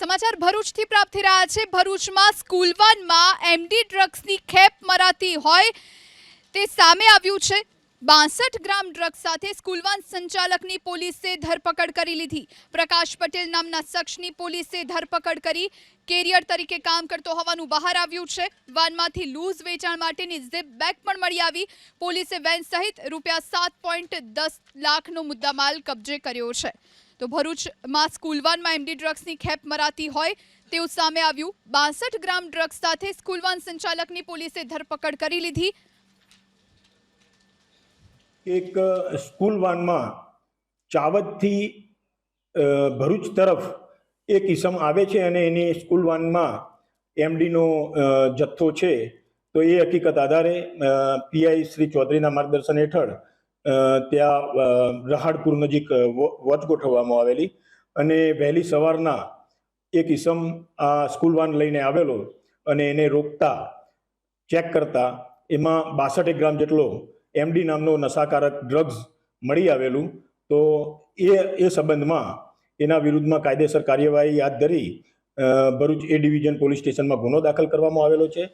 સમાચાર ભરૂચથી પ્રાપ્ત થઈ રહ્યા છે. ભરૂચમાં સ્કૂલ વનમાં એમડી ડ્રગ્સની ખેપ મરાતી હોય તે સામે આવ્યું છે. બાસઠ ગ્રામ ડ્રગ્સ સાથે સ્કૂલવાન સંચાલકની પોલીસે ધરપકડ કરી લીધી. પ્રકાશ પટેલ નામના શખ્સની પોલીસે ધરપકડ કરી કેરિયર તરીકે કામ કરતો હોવાનું બહાર આવ્યું છે. વાનમાંથી લૂઝ વેચાણ માટેની ઝીપ બેગ પણ મળી આવી. પોલીસે વેન સહિત રૂપિયા સાત પોઈન્ટ દસ લાખનો મુદ્દામાલ કબજે કર્યો છે. તો ભરૂચમાં સ્કૂલવાનમાં એમડી ડ્રગ્સની ખેપ મરાતી હોય તેવું સામે આવ્યું. બાસઠ ગ્રામ ડ્રગ્સ સાથે સ્કૂલવાન સંચાલકની પોલીસે ધરપકડ કરી લીધી. એક સ્કૂલ વાનમાં ચાવદથી ભરૂચ તરફ એક ઈસમ આવે છે અને એની સ્કૂલ વાનમાં એમડીનો જથ્થો છે. તો એ હકીકત આધારે પીઆઈ શ્રી ચૌધરીના માર્ગદર્શન હેઠળ ત્યાં રહાડપુર નજીક વોચ ગોઠવવામાં આવેલી અને વહેલી સવારના એક ઈસમ આ સ્કૂલ વાન લઈને આવેલો અને એને રોકતા, ચેક કરતા, એમાં બાસઠ ગ્રામ જેટલો એમડી નામનો નશાકારક ડ્રગ્સ મળી આવેલું. તો એ એ સંબંધમાં એના વિરુદ્ધમાં કાયદેસર કાર્યવાહી હાથ ધરી ભરૂચ એ ડિવિઝન પોલીસ સ્ટેશનમાં ગુનો દાખલ કરવામાં આવેલો છે.